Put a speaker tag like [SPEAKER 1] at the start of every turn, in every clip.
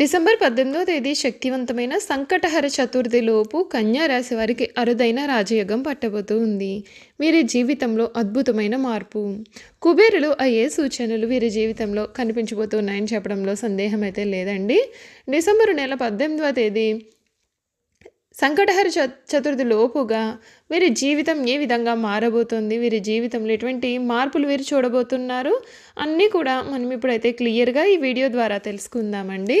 [SPEAKER 1] December పద్దెనిమిదో తేదీ శక్తివంతమైన సంకటహర చతుర్థి లోపు కన్యా రాశి వారికి అరుదైన రాజయోగం పట్టబోతూ ఉంది. వీరి జీవితంలో అద్భుతమైన మార్పు. కుబేరులు అయ్యే సూచనలు వీరి జీవితంలో కనిపించబోతున్నాయని చెప్పడంలో సందేహం అయితే లేదండి. డిసెంబర్ నెల పద్దెనిమిదవ తేదీ సంకటహర చ చతుర్థి లోపుగా వీరి జీవితం ఏ విధంగా మారబోతుంది? వీరి జీవితంలో ఎటువంటి మార్పులు వీరు చూడబోతున్నారు? అన్నీ కూడా మనం ఇప్పుడైతే క్లియర్గా ఈ వీడియో ద్వారా తెలుసుకుందామండి.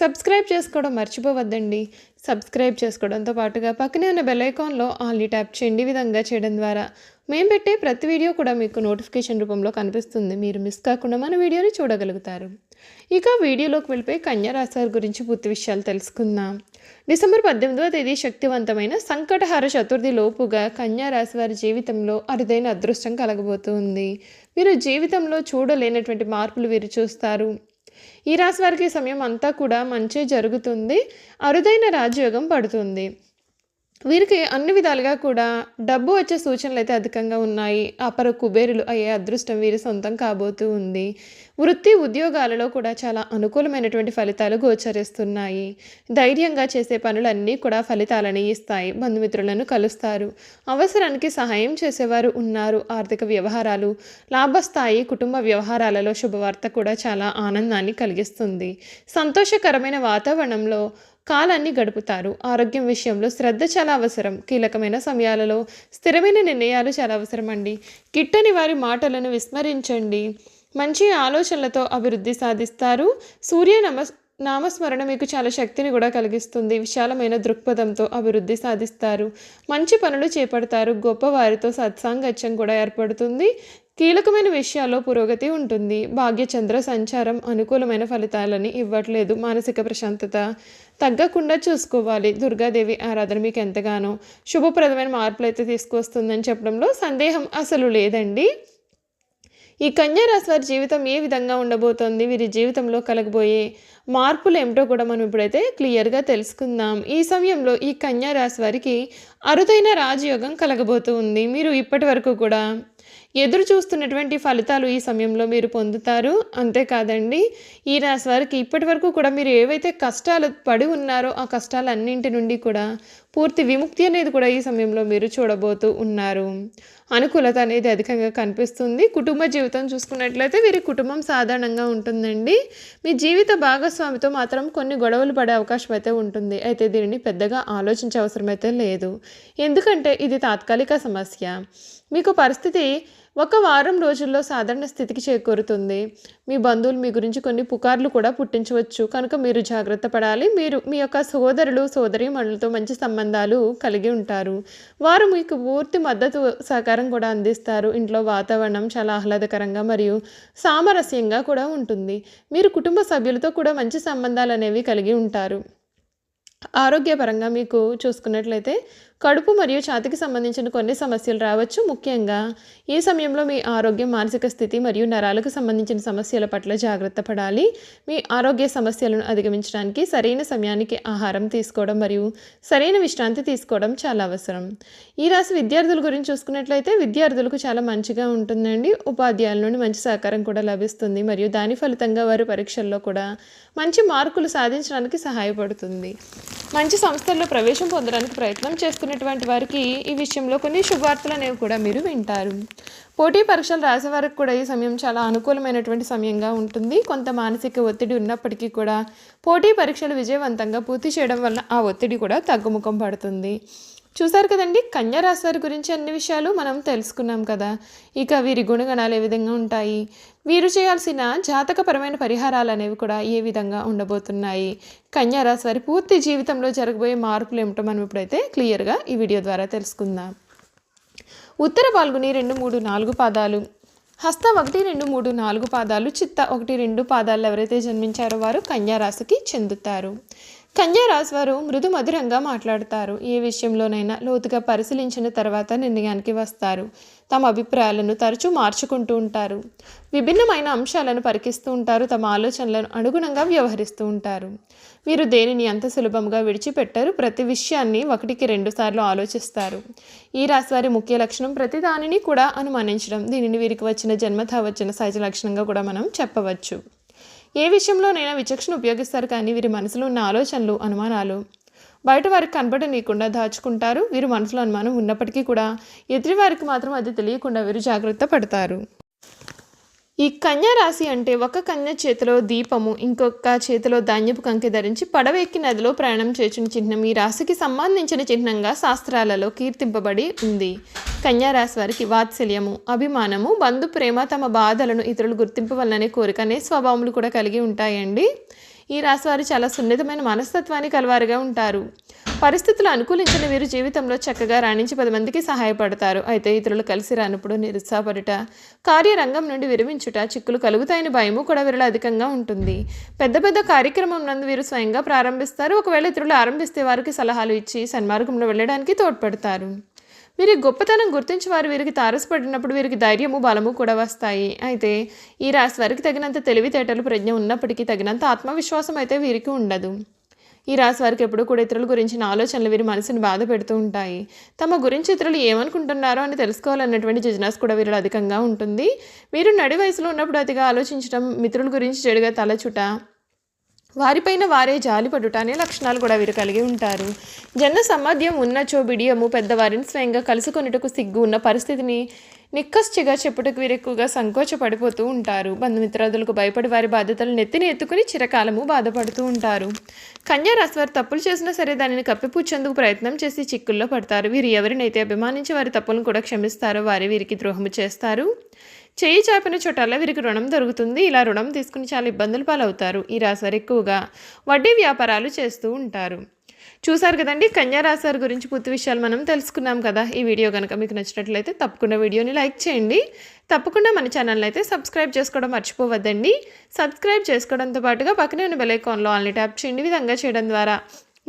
[SPEAKER 1] సబ్స్క్రైబ్ చేసుకోవడం మర్చిపోవద్దండి. సబ్స్క్రైబ్ చేసుకోవడంతో పాటుగా పక్కనే ఉన్న బెల్ ఐకాన్లో ట్యాప్ చేయండి. విధంగా చేయడం ద్వారా మేము పెట్టే ప్రతి వీడియో కూడా మీకు నోటిఫికేషన్ రూపంలో కనిపిస్తుంది. మీరు మిస్ కాకుండా మన వీడియోని చూడగలుగుతారు. ఇక వీడియోలోకి వెళ్ళిపోయి కన్యా వారి గురించి పూర్తి విషయాలు తెలుసుకుందాం. డిసెంబర్ పద్దెనిమిదవ తేదీ శక్తివంతమైన సంకటహార చతుర్థి లోపుగా కన్యా వారి జీవితంలో అరుదైన అదృష్టం కలగబోతుంది. మీరు జీవితంలో చూడలేనటువంటి మార్పులు వీరు చూస్తారు. ఈ రాశి వారికి సమయం అంతా కూడా మంచి జరుగుతుంది. అరుదైన రాజయోగం పడుతుంది. వీరికి అన్ని విధాలుగా కూడా డబ్బు వచ్చే సూచనలు అయితే అధికంగా ఉన్నాయి. అపర కుబేరులు అయ్యే అదృష్టం వీరి సొంతం కాబోతూ ఉంది. వృత్తి ఉద్యోగాలలో కూడా చాలా అనుకూలమైనటువంటి ఫలితాలు గోచరిస్తున్నాయి. ధైర్యంగా చేసే పనులన్నీ కూడా ఫలితాలని ఇస్తాయి. బంధుమిత్రులను కలుస్తారు. అవసరానికి సహాయం చేసేవారు ఉన్నారు. ఆర్థిక వ్యవహారాలు లాభస్థాయి కుటుంబ వ్యవహారాలలో శుభవార్త కూడా చాలా ఆనందాన్ని కలిగిస్తుంది. సంతోషకరమైన వాతావరణంలో కాలాన్ని గడుపుతారు. ఆరోగ్యం విషయంలో శ్రద్ధ చాలా అవసరం. కీలకమైన సమయాలలో స్థిరమైన నిర్ణయాలు చాలా అవసరం అండి గిట్టని వారి మాటలను విస్మరించండి. మంచి ఆలోచనలతో అభివృద్ధి సాధిస్తారు. సూర్య నమస్ నామస్మరణ మీకు చాలా శక్తిని కూడా కలిగిస్తుంది. విశాలమైన దృక్పథంతో అభివృద్ధి సాధిస్తారు. మంచి పనులు చేపడతారు. గొప్పవారితో సత్సాంగత్యం కూడా ఏర్పడుతుంది. కీలకమైన విషయాల్లో పురోగతి ఉంటుంది. భాగ్యచంద్ర సంచారం అనుకూలమైన ఫలితాలని ఇవ్వట్లేదు. మానసిక ప్రశాంతత తగ్గకుండా చూసుకోవాలి. దుర్గాదేవి ఆరాధన మీకు ఎంతగానో శుభప్రదమైన మార్పులు అయితే తీసుకొస్తుందని చెప్పడంలో సందేహం అసలు లేదండి. ఈ కన్యారాశి వారి జీవితం ఏ విధంగా ఉండబోతోంది? వీరి జీవితంలో కలగబోయే మార్పులు ఏమిటో కూడా మనం ఇప్పుడైతే క్లియర్గా తెలుసుకుందాం. ఈ సమయంలో ఈ కన్యారాశి వారికి అరుదైన రాజయోగం కలగబోతూ ఉంది. మీరు ఇప్పటి వరకు కూడా ఎదురు చూస్తున్నటువంటి ఫలితాలు ఈ సమయంలో మీరు పొందుతారు. అంతేకాదండి ఈ రాశి వారికి ఇప్పటి వరకు కూడా మీరు ఏవైతే కష్టాలు పడి ఉన్నారో ఆ కష్టాలన్నింటి నుండి కూడా పూర్తి విముక్తి అనేది కూడా ఈ సమయంలో మీరు చూడబోతూ ఉన్నారు. అనుకూలత అనేది అధికంగా కనిపిస్తుంది. కుటుంబ జీవితం చూసుకున్నట్లయితే వీరి కుటుంబం సాధారణంగా ఉంటుందండి. మీ జీవిత భాగస్వామితో మాత్రం కొన్ని గొడవలు పడే అవకాశం అయితే ఉంటుంది. అయితే దీనిని పెద్దగా ఆలోచించే అవసరం అయితే లేదు. ఎందుకంటే ఇది తాత్కాలిక సమస్య. మీకు పరిస్థితి ఒక వారం రోజుల్లో సాధారణ స్థితికి చేకూరుతుంది. మీ బంధువులు మీ గురించి కొన్ని పుకార్లు కూడా పుట్టించవచ్చు. కనుక మీరు జాగ్రత్త పడాలి. మీరు మీ యొక్క సోదరులు సోదరి మనులతో మంచి సంబంధాలు కలిగి ఉంటారు. వారు మీకు పూర్తి మద్దతు సహకారం కూడా అందిస్తారు. ఇంట్లో వాతావరణం చాలా ఆహ్లాదకరంగా మరియు సామరస్యంగా కూడా ఉంటుంది. మీరు కుటుంబ సభ్యులతో కూడా మంచి సంబంధాలు అనేవి కలిగి ఉంటారు. ఆరోగ్యపరంగా మీకు చూసుకున్నట్లయితే కడుపు మరియు ఛాతికి సంబంధించిన కొన్ని సమస్యలు రావచ్చు. ముఖ్యంగా ఈ సమయంలో మీ ఆరోగ్యం మానసిక స్థితి మరియు నరాలకు సంబంధించిన సమస్యల పట్ల జాగ్రత్త పడాలి? మీ ఆరోగ్య సమస్యలను అధిగమించడానికి సరైన సమయానికి ఆహారం తీసుకోవడం మరియు సరైన విశ్రాంతి తీసుకోవడం చాలా అవసరం. ఈ రాశి విద్యార్థుల గురించి చూసుకున్నట్లయితే విద్యార్థులకు చాలా మంచిగా ఉంటుందండి. ఉపాధ్యాయుల నుండి మంచి సహకారం కూడా లభిస్తుంది మరియు దాని ఫలితంగా వారు పరీక్షల్లో కూడా మంచి మార్కులు సాధించడానికి సహాయపడుతుంది. మంచి సంస్థల్లో ప్రవేశం పొందడానికి ప్రయత్నం చేస్తున్నటువంటి వారికి ఈ విషయంలో కొన్ని శుభవార్తలు అనేవి కూడా మీరు వింటారు. పోటీ పరీక్షలు రాసే వారికి కూడా ఈ సమయం చాలా అనుకూలమైనటువంటి సమయంగా ఉంటుంది. కొంత మానసిక ఒత్తిడి ఉన్నప్పటికీ కూడా పోటీ పరీక్షలు విజయవంతంగా పూర్తి చేయడం వల్ల ఆ ఒత్తిడి కూడా తగ్గుముఖం పడుతుంది. చూసారు కదండి కన్యా రాశి వారి గురించి అన్ని విషయాలు మనం తెలుసుకున్నాం కదా. ఇక వీరి గుణగణాలు ఏ విధంగా ఉంటాయి? వీరు చేయాల్సిన జాతకపరమైన పరిహారాలు అనేవి కూడా ఏ విధంగా ఉండబోతున్నాయి? కన్యా రాశి వారి పూర్తి జీవితంలో జరగబోయే మార్పులు ఏమిటో మనం ఇప్పుడైతే క్లియర్గా ఈ వీడియో ద్వారా తెలుసుకుందాం. ఉత్తర పాల్గొని రెండు మూడు నాలుగు పాదాలు హస్త ఒకటి రెండు మూడు నాలుగు పాదాలు చిత్త ఒకటి రెండు పాదాలు ఎవరైతే జన్మించారో వారు కన్యా రాశికి చెందుతారు. కన్యా వారు మృదు మధురంగా మాట్లాడతారు. ఏ విషయంలోనైనా లోతుగా పరిశీలించిన తర్వాత నిర్ణయానికి వస్తారు. తమ అభిప్రాయాలను తరచూ మార్చుకుంటూ ఉంటారు. విభిన్నమైన అంశాలను పరికిస్తూ ఉంటారు. తమ ఆలోచనలను అనుగుణంగా వ్యవహరిస్తూ ఉంటారు. వీరు దేనిని అంత సులభంగా విడిచిపెట్టరు? ప్రతి విషయాన్ని ఒకటికి రెండు సార్లు ఆలోచిస్తారు. ఈ రాశి వారి ముఖ్య లక్షణం ప్రతి దానిని కూడా అనుమానించడం. దీనిని వీరికి వచ్చిన జన్మత వచ్చిన సహజ లక్షణంగా కూడా మనం చెప్పవచ్చు. ఏ విషయంలోనైనా విచక్షణ ఉపయోగిస్తారు కానీ వీరి మనసులో ఉన్న ఆలోచనలు అనుమానాలు బయట వారికి కనబడనీయకుండా దాచుకుంటారు. వీరు మనసులో అనుమానం ఉన్నప్పటికీ కూడా ఎదుటి వారికి మాత్రం అది తెలియకుండా వీరు జాగ్రత్త పడతారు. ఈ కన్యా రాశి అంటే ఒక కన్య చేతిలో దీపము ఇంకొక చేతిలో ధాన్యపు కంకి ధరించి పడవ ఎక్కి నదిలో ప్రయాణం చేసిన చిహ్నం. ఈ రాశికి సంబంధించిన చిహ్నంగా శాస్త్రాలలో కీర్తింపబడి ఉంది. కన్యా రాశి వారికి వాత్సల్యము అభిమానము బంధు ప్రేమ తమ బాధలను ఇతరులు గుర్తింపవలననే కోరిక అనే స్వభావములు కూడా కలిగి ఉంటాయండి. ఈ రాశి వారు చాలా సున్నితమైన మనస్తత్వాన్ని కలవారుగా ఉంటారు. పరిస్థితులు అనుకూలించిన వీరు జీవితంలో చక్కగా రాణించి పది మందికి సహాయపడతారు. అయితే ఇతరులు కలిసి రానప్పుడు నిరుత్సాహపడుట కార్యరంగం నుండి విరమించుట చిక్కులు కలుగుతాయని భయము కూడా వీరిలో అధికంగా ఉంటుంది. పెద్ద పెద్ద కార్యక్రమం నందు వీరు స్వయంగా ప్రారంభిస్తారు. ఒకవేళ ఇతరులు ఆరంభిస్తే వారికి సలహాలు ఇచ్చి సన్మార్గంలో వెళ్ళడానికి తోడ్పడతారు. వీరి గొప్పతనం గుర్తించి వారు వీరికి తారసపడినప్పుడు వీరికి ధైర్యము బలము కూడా వస్తాయి. అయితే ఈ రాశి వారికి తగినంత తెలివితేటలు ప్రజ్ఞ ఉన్నప్పటికీ తగినంత ఆత్మవిశ్వాసం అయితే వీరికి ఉండదు. ఈ రాశి వారికి ఎప్పుడు కూడా ఇతరుల గురించిన ఆలోచనలు వీరి మనసుని బాధ పెడుతూ ఉంటాయి. తమ గురించి ఇతరులు ఏమనుకుంటున్నారో అని తెలుసుకోవాలన్నటువంటి జిజ్ఞాస్ కూడా వీరిలో అధికంగా ఉంటుంది. వీరు నడి వయసులో ఉన్నప్పుడు అతిగా ఆలోచించడం మిత్రుల గురించి చెడుగా తలచుట వారిపైన వారే జాలిపడుట అనే లక్షణాలు కూడా వీరు కలిగి ఉంటారు. జన్న సమాధ్యం ఉన్నచో బిడియము పెద్దవారిని స్వయంగా కలుసుకొనుటకు సిగ్గు ఉన్న పరిస్థితిని నిక్కచ్చిగా చెప్పుటకు వీరు ఎక్కువగా సంకోచపడిపోతూ ఉంటారు. బంధుమిత్రాదులకు భయపడి వారి బాధ్యతలు నెత్తిని ఎత్తుకుని చిరకాలము బాధపడుతూ ఉంటారు. కన్యా వారు తప్పులు చేసినా సరే దానిని కప్పిపుచ్చేందుకు ప్రయత్నం చేసి చిక్కుల్లో పడతారు. వీరు ఎవరినైతే అభిమానించి వారి తప్పులను కూడా క్షమిస్తారో వారి వీరికి ద్రోహము చేస్తారు. చేయి చాపిన చోటల్లా వీరికి రుణం దొరుకుతుంది. ఇలా రుణం తీసుకుని చాలా ఇబ్బందులు పాలవుతారు. ఈ రాశివారు ఎక్కువగా వడ్డీ వ్యాపారాలు చేస్తూ ఉంటారు. చూసారు కదండి? కన్యా రాశి గురించి పూర్తి విషయాలు మనం తెలుసుకున్నాం కదా. ఈ వీడియో కనుక మీకు నచ్చినట్లయితే తప్పకుండా వీడియోని లైక్ చేయండి. తప్పకుండా మన ఛానల్ అయితే సబ్స్క్రైబ్ చేసుకోవడం మర్చిపోవద్దండి. సబ్స్క్రైబ్ చేసుకోవడంతో పాటుగా పక్కనే ఉన్న బెలైకాన్లో ఆల్ని ట్యాప్ చేయండి. విధంగా చేయడం ద్వారా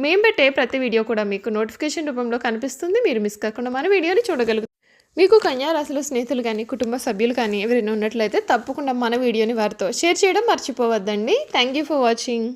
[SPEAKER 1] మేము పెట్టే ప్రతి వీడియో కూడా మీకు నోటిఫికేషన్ రూపంలో కనిపిస్తుంది. మీరు మిస్ కాకుండా మన వీడియోని చూడగలుగుతారు. మీకు కన్యారాశిలో స్నేహితులు కానీ కుటుంబ సభ్యులు కానీ ఎవరైనా ఉన్నట్లయితే తప్పకుండా మన వీడియోని వారితో షేర్ చేయడం మర్చిపోవద్దండి. Thank you for watching